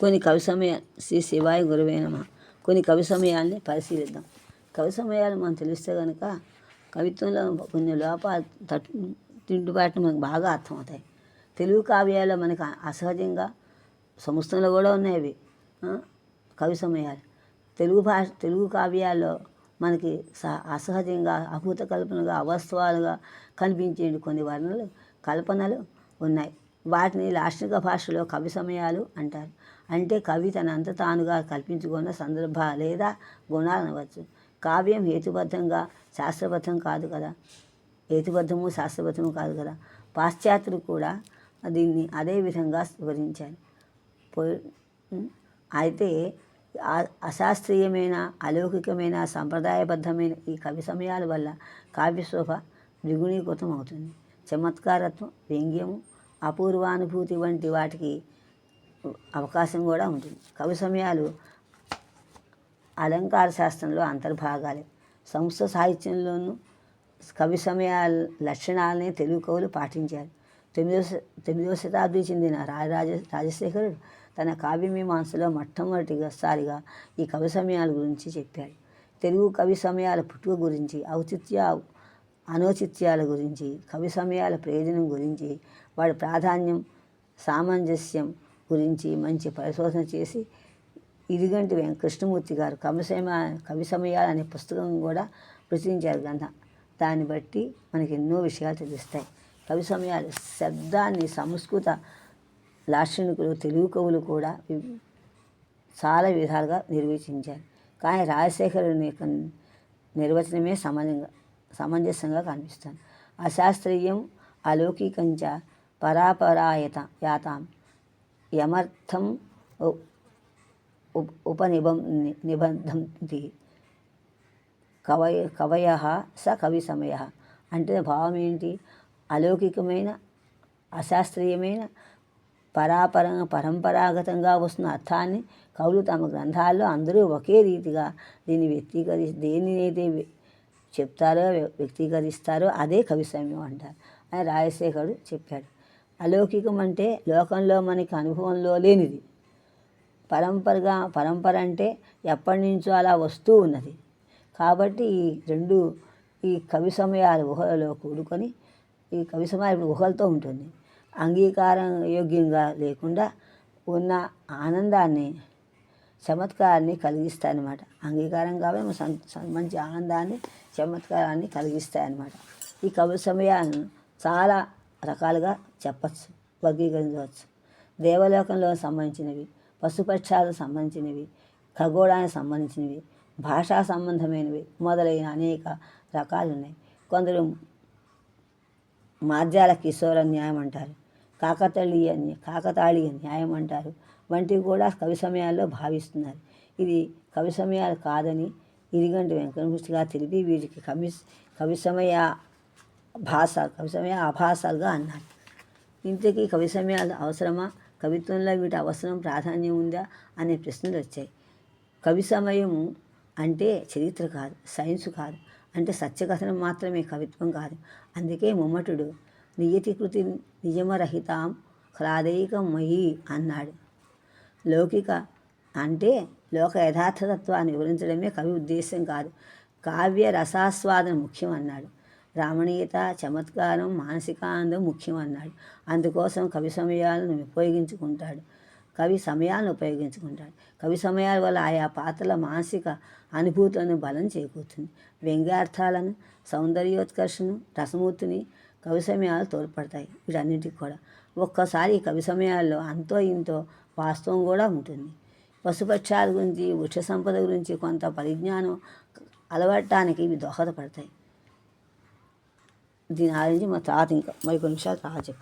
కొన్ని కవి సమయ శ్రీ శివాయ గురువేనమ కొన్ని కవి సమయాల్ని పరిశీలిద్దాం. కవి సమయాలు మనం తెలిస్తే కనుక కవిత్వంలో కొన్ని లోపాలు తట్టు తింటుబాట్లు మనకు బాగా అర్థమవుతాయి. తెలుగు కావ్యాల్లో మనకు అసహజంగా సంస్థలు కూడా ఉన్నాయి కవి సమయాలు. తెలుగు భాష తెలుగు కావ్యాల్లో మనకి స అసహజంగా అభూత కల్పనగా అవాస్తవాలుగా కనిపించే కొన్ని వర్ణలు కల్పనలు ఉన్నాయి. వాటిని లాక్షణిక భాషలో కవి సమయాలు అంటారు. అంటే కవి తనంత తానుగా కల్పించుకున్న సందర్భ లేదా గుణాలు అనవచ్చు. కావ్యం హేతుబద్ధంగా శాస్త్రబద్ధం కాదు కదా. హేతుబద్ధము శాస్త్రబద్ధము కాదు కదా. పాశ్చాత్యులు కూడా దీన్ని అదే విధంగా వివరించారు. పోయి అయితే అశాస్త్రీయమైన అలౌకికమైన సంప్రదాయబద్ధమైన ఈ కవి సమయాల వల్ల కావ్యశోభ ద్విగుణీకృతం అవుతుంది చమత్కారత్వం వ్యంగ్యము అపూర్వానుభూతి వంటి వాటికి అవకాశం కూడా ఉంటుంది. కవి సమయాలు అలంకార శాస్త్రంలో అంతర్భాగాలే. సంస్థ సాహిత్యంలోనూ కవి సమయాల లక్షణాలని తెలుగు కవులు పాటించారు. తొమ్మిదో తొమ్మిదవ శతాబ్ది చెందిన రాజరాజ రాజశేఖరుడు తన కావ్యమీమాంసలో మొట్టమొదటిసారిగా ఈ కవి సమయాల గురించి చెప్పాడు. తెలుగు కవి సమయాల పుట్టుక గురించి ఔచిత్య అనౌచిత్యాల గురించి కవి సమయాల ప్రయోజనం గురించి వాడి ప్రాధాన్యం సామంజస్యం గురించి మంచి పరిశోధన చేసి ఇదిగంటి కృష్ణమూర్తి గారు కవిసమ కవి సమయాలు అనే పుస్తకం కూడా ప్రచురించారు గ్రంథం. దాన్ని బట్టి మనకి ఎన్నో విషయాలు తెలుస్తాయి. కవి సమయాలు శబ్దాన్ని సంస్కృత లాక్షణికులు తెలుగు కవులు కూడా చాలా విధాలుగా నిర్వచించారు. కానీ రాజశేఖరుని యొక్క నిర్వచనమే సమాజంగా సమంజసంగా కనిపిస్తుంది అశాస్త్రీయం అలౌకికంచ పరాపరాయత యాతాం. యమర్థం ఉ- ఉపనిబం నిబంధంతి. కవయ కవయ స కవి సమయ. అంటే భావం ఏంటి? అలౌకికమైన అశాస్త్రీయమైన పరాపర పరంపరాగతంగా వస్తున్న అర్థాన్ని కవులు తమ గ్రంథాల్లో అందరూ ఒకే రీతిగా దీన్ని వ్యక్తీకరి దేనినైతే వ్య- చెప్తారో వ్యక్తీకరిస్తారో అదే కవి అంటారు. అని రాజశేఖరుడు చెప్పాడు అలౌకికం అంటే లోకంలో మనకి అనుభవంలో లేనిది. పరంపరగా పరంపర అంటే ఎప్పటి నుంచో అలా వస్తూ ఉన్నది. కాబట్టి ఈ రెండు ఈ కవి సమయాల ఊహలలో కూడుకొని ఈ కవి సమయాలు ఊహలతో ఉంటుంది. అంగీకారం యోగ్యంగా లేకుండా ఉన్న ఆనందాన్ని చమత్కారాన్ని కలిగిస్తాయన్నమాట. అంగీకారం కాబట్టి మంచి ఆనందాన్ని చమత్కారాన్ని కలిగిస్తాయి అన్నమాట ఈ కవి సమయాలను చాలా రకాలుగా చెప్పచ్చు వర్గీకరించవచ్చు. దేవలోకంలో సంబంధించినవి పశుపక్షాలకు సంబంధించినవి ఖగోళానికి సంబంధించినవి భాషా సంబంధమైనవి మొదలైన అనేక రకాలు ఉన్నాయి కొందరు మార్జాల కిశోర న్యాయం అంటారు కాకతళీయ కాకతాళీయ న్యాయం అంటారు వంటివి కూడా కవి సమయాల్లో భావిస్తున్నారు. ఇది కవి సమయాలు కాదని ఇదిగంటి వెంకటకృష్ణ తెలిపి వీటికి కవి కవి సమయ భాష కవి సమయ అభాసాలుగా అన్నారు. ఇంతకీ కవి సమయాలు అవసరమా? కవిత్వంలో వీటి అవసరం ప్రాధాన్యం ఉందా? అనే ప్రశ్నలు వచ్చాయి. కవి సమయము అంటే చరిత్ర కాదు సైన్స్ కాదు అంటే సత్యకథనం మాత్రమే కవిత్వం కాదు. అందుకే ముమ్మటుడు నియతి కృతి నియమరహితాం హ్లాదైకం మయి అన్నాడు. లౌకిక అంటే లోక యథార్థతత్వాన్ని వివరించడమే కవి ఉద్దేశం కాదు. కావ్య రసాస్వాదన ముఖ్యం అన్నాడు రామణీయత చమత్కారం మానసికానందం ముఖ్యం అన్నాడు అందుకోసం కవి సమయాలను ఉపయోగించుకుంటాడు. కవి సమయాలను ఉపయోగించుకుంటాడు. కవి సమయాల వల్ల ఆయా పాత్రల మానసిక అనుభూతులను బలం చేకూరుతుంది. వ్యంగ్యార్థాలను సౌందర్యోత్కర్షను రసమూర్తిని కవి సమయాలు తోడ్పడతాయి. వీటన్నిటికి కూడా. ఒక్కసారి కవి సమయాల్లో అంతో ఇంతో వాస్తవం కూడా ఉంటుంది. పశుపక్షాల గురించి వృక్ష సంపద గురించి కొంత పరిజ్ఞానం అలవడటానికి ఇవి దోహదపడతాయి. దీని ఆరించి మా తాత ఇంకా మరి కొన్ని నిమిషాలు తాత చెప్పు